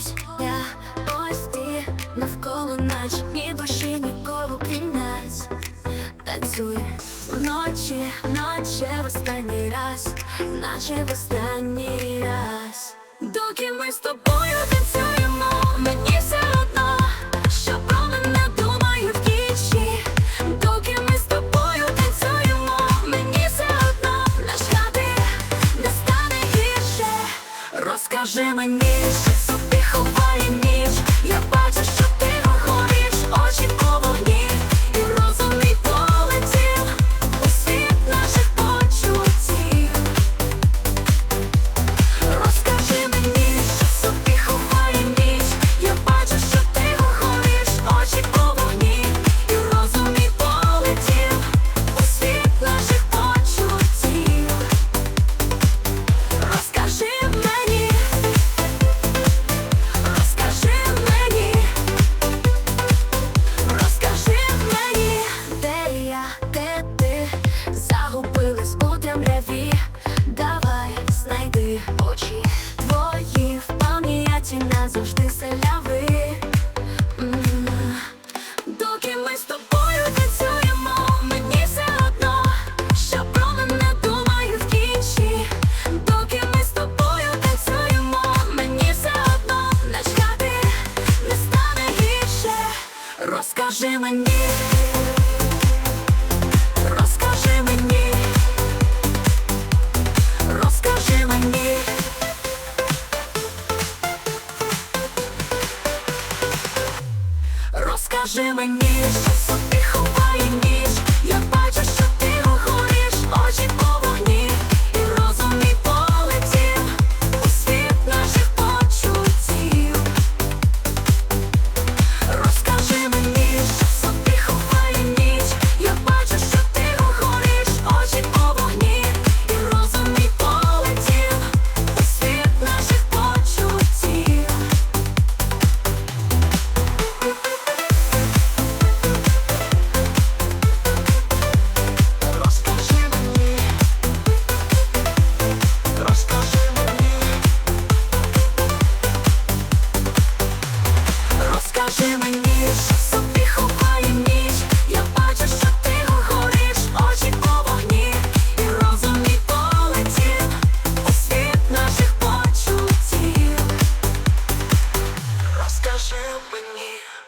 ось я, ось ти навколо нач, ні душі, нікого крім нас Танцює вночі, наче в останній раз, наче в останній раз. Доки ми з тобою танцюємо, мені все одно, що про мене думають вічі. Доки ми з тобою танцюємо, мені все одно наш хати не стане гірше. Розкажи мені, ховає ніч. Я бачу, темряві. Давай знайди очі твої в пам'яті назавжди селяви. М. Доки ми з тобою танцюємо, мені все одно, що про мене думають в. Доки ми з тобою танцюємо, мені все одно начхати не стане гірше. Розкажи мені, Розкажи мені, що собі ховає ніч. Покажи я бачу, що ти гориш, очі по і розум мій у світ наших почуттів. Розкажи мені.